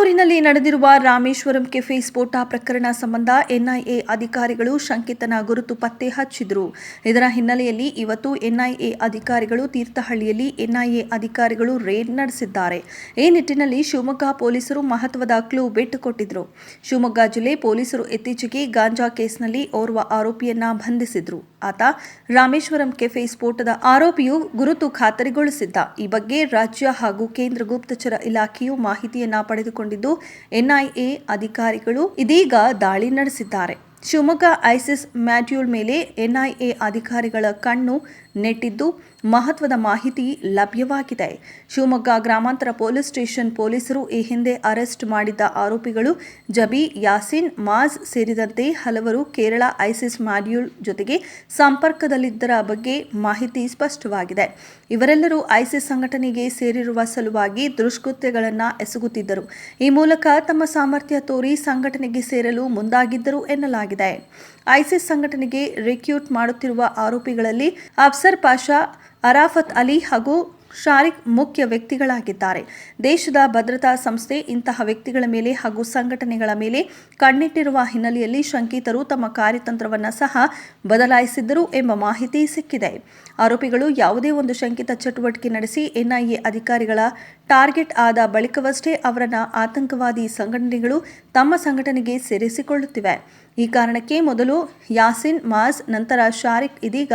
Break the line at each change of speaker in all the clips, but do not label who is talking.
ಬೆಂಗಳೂರಿನಲ್ಲಿ ನಡೆದಿರುವ ರಾಮೇಶ್ವರಂ ಕೆಫೆ ಸ್ಫೋಟ ಪ್ರಕರಣ ಸಂಬಂಧ ಎನ್ಐಎ ಅಧಿಕಾರಿಗಳು ಶಂಕಿತನ ಗುರುತು ಪತ್ತೆ ಹಚ್ಚಿದ್ರು. ಇದರ ಹಿನ್ನೆಲೆಯಲ್ಲಿ ಇವತ್ತು ಎನ್ಐಎ ಅಧಿಕಾರಿಗಳು ತೀರ್ಥಹಳ್ಳಿಯಲ್ಲಿ ಎನ್ಐಎ ಅಧಿಕಾರಿಗಳು ರೇಡ್ ನಡೆಸಿದ್ದಾರೆ. ಈ ನಿಟ್ಟಿನಲ್ಲಿ ಶಿವಮೊಗ್ಗ ಪೊಲೀಸರು ಮಹತ್ವದ ಕ್ಲೂ ಬಿಟ್ಟುಕೊಟ್ಟಿದ್ರು ಶಿವಮೊಗ್ಗ ಜಿಲ್ಲೆ ಪೊಲೀಸರು ಇತ್ತೀಚೆಗೆ ಗಾಂಜಾ ಕೇಸ್ನಲ್ಲಿ ಓರ್ವ ಆರೋಪಿಯನ್ನ ಬಂಧಿಸಿದ್ರು. ಆತ ರಾಮೇಶ್ವರಂ ಕೆಫೆ ಸ್ಫೋಟದ ಆರೋಪಿಯು ಗುರುತು ಖಾತರಿಗೊಳಿಸಿದ್ದ. ಈ ಬಗ್ಗೆ ರಾಜ್ಯ ಹಾಗೂ ಕೇಂದ್ರ ಗುಪ್ತಚರ ಇಲಾಖೆಯು ಮಾಹಿತಿಯನ್ನ ಪಡೆದುಕೊಂಡಿದ್ದು ಎನ್ಐಎ ಅಧಿಕಾರಿಗಳು ಇದೀಗ ದಾಳಿ ನಡೆಸಿದ್ದಾರೆ. ಶಿವಮೊಗ್ಗ ಐಸಿಸ್ ಮ್ಯಾಟ್ಯೂಲ್ ಮೇಲೆ ಎನ್ಐಎ ಅಧಿಕಾರಿಗಳ ಕಣ್ಣು ನೆಟ್ಟಿದ್ದು ಮಹತ್ವದ ಮಾಹಿತಿ ಲಭ್ಯವಾಗಿದೆ. ಶಿವಮೊಗ್ಗ ಗ್ರಾಮಾಂತರ ಪೊಲೀಸ್ ಸ್ಟೇಷನ್ ಪೊಲೀಸರು ಈ ಹಿಂದೆ ಅರೆಸ್ಟ್ ಮಾಡಿದ್ದ ಆರೋಪಿಗಳು ಜಬಿ, ಯಾಸಿನ್, ಮಾಜ್ ಸೇರಿದಂತೆ ಹಲವರು ಕೇರಳ ಐಸಿಸ್ ಮಾಡ್ಯೂಲ್ ಜೊತೆಗೆ ಸಂಪರ್ಕದಲ್ಲಿದ್ದರ ಬಗ್ಗೆ ಮಾಹಿತಿ ಸ್ಪಷ್ಟವಾಗಿದೆ. ಇವರೆಲ್ಲರೂ ಐಸಿಸ್ ಸಂಘಟನೆಗೆ ಸೇರಿರುವ ಸಲುವಾಗಿ ದುಷ್ಕೃತ್ಯಗಳನ್ನು ಎಸಗುತ್ತಿದ್ದರು. ಈ ಮೂಲಕ ತಮ್ಮ ಸಾಮರ್ಥ್ಯ ತೋರಿ ಸಂಘಟನೆಗೆ ಸೇರಲು ಮುಂದಾಗಿದ್ದರು ಎನ್ನಲಾಗಿದೆ. ಐಸಿಸ್ ಸಂಘಟನೆಗೆ ರಿಕ್ಯೂಟ್ ಮಾಡುತ್ತಿರುವ ಆರೋಪಿಗಳಲ್ಲಿ ಅಫ್ಸರ್ ಪಾಷಾ ಅರಾಫತ್ ಅಲಿ ಹಾಗೂ ಶಾರಿಕ್ ಮುಖ್ಯ ವ್ಯಕ್ತಿಗಳಾಗಿದ್ದಾರೆ. ದೇಶದ ಭದ್ರತಾ ಸಂಸ್ಥೆ ಇಂತಹ ವ್ಯಕ್ತಿಗಳ ಮೇಲೆ ಹಾಗೂ ಸಂಘಟನೆಗಳ ಮೇಲೆ ಕಣ್ಣಿಟ್ಟಿರುವ ಹಿನ್ನೆಲೆಯಲ್ಲಿ ಶಂಕಿತರು ತಮ್ಮ ಕಾರ್ಯತಂತ್ರವನ್ನು ಸಹ ಬದಲಾಯಿಸಿದ್ದರು ಎಂಬ ಮಾಹಿತಿ ಸಿಕ್ಕಿದೆ. ಆರೋಪಿಗಳು ಯಾವುದೇ ಒಂದು ಶಂಕಿತ ಚಟುವಟಿಕೆ ನಡೆಸಿ ಎನ್ಐಎ ಅಧಿಕಾರಿಗಳ ಟಾರ್ಗೆಟ್ ಆದ ಬಳಿಕವಷ್ಟೇ ಅವರನ್ನ ಆತಂಕವಾದಿ ಸಂಘಟನೆಗಳು ತಮ್ಮ ಸಂಘಟನೆಗೆ ಸೇರಿಸಿಕೊಳ್ಳುತ್ತಿವೆ. ಈ ಕಾರಣಕ್ಕೆ ಮೊದಲು ಯಾಸಿನ್ ಮಾಸ್, ನಂತರ ಶಾರಿಕ್, ಇದೀಗ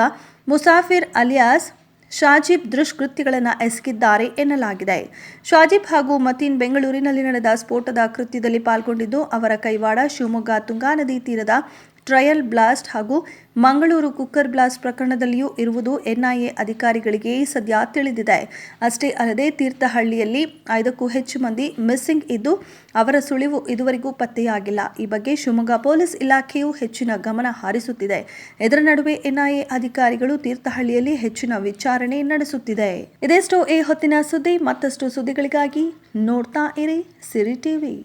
ಮುಸಾಫಿರ್ ಅಲಿಯಾಸ್ ಶಾಜಿಬ್ ದುಷ್ಕೃತ್ಯಗಳನ್ನು ಎಸಗಿದ್ದಾರೆ ಎನ್ನಲಾಗಿದೆ. ಶಾಜೀಬ್ ಹಾಗೂ ಮತೀನ್ ಬೆಂಗಳೂರಿನಲ್ಲಿ ನಡೆದ ಸ್ಫೋಟದ ಕೃತ್ಯದಲ್ಲಿ ಪಾಲ್ಗೊಂಡಿದ್ದು ಅವರ ಕೈವಾಡ ಶಿವಮೊಗ್ಗ ತುಂಗಾ ನದಿ ತೀರದ ಟ್ರಯಲ್ ಬ್ಲಾಸ್ಟ್ ಹಾಗೂ ಮಂಗಳೂರು ಕುಕ್ಕರ್ ಬ್ಲಾಸ್ಟ್ ಪ್ರಕರಣದಲ್ಲಿಯೂ ಇರುವುದು ಎನ್ಐಎ ಅಧಿಕಾರಿಗಳಿಗೆ ಸದ್ಯ ತಿಳಿದಿದೆ. ಅಷ್ಟೇ ಅಲ್ಲದೆ ತೀರ್ಥಹಳ್ಳಿಯಲ್ಲಿ ಐದಕ್ಕೂ ಹೆಚ್ಚು ಮಂದಿ ಮಿಸ್ಸಿಂಗ್ ಇದ್ದು ಅವರ ಸುಳಿವು ಇದುವರೆಗೂ ಪತ್ತೆಯಾಗಿಲ್ಲ. ಈ ಬಗ್ಗೆ ಶಿವಮೊಗ್ಗ ಪೊಲೀಸ್ ಇಲಾಖೆಯು ಹೆಚ್ಚಿನ ಗಮನ ಹರಿಸುತ್ತಿದೆ. ಇದರ ನಡುವೆ ಎನ್ಐಎ ಅಧಿಕಾರಿಗಳು ತೀರ್ಥಹಳ್ಳಿಯಲ್ಲಿ ಹೆಚ್ಚಿನ ವಿಚಾರಣೆ ನಡೆಸುತ್ತಿದೆ. ಇದೆಷ್ಟೋ, ಈ ಹೊತ್ತಿನ ಸುದ್ದಿ. ಮತ್ತಷ್ಟು ಸುದ್ದಿಗಳಿಗಾಗಿ ನೋಡ್ತಾ ಇರಿ ಸಿರಿ ಟಿವಿ.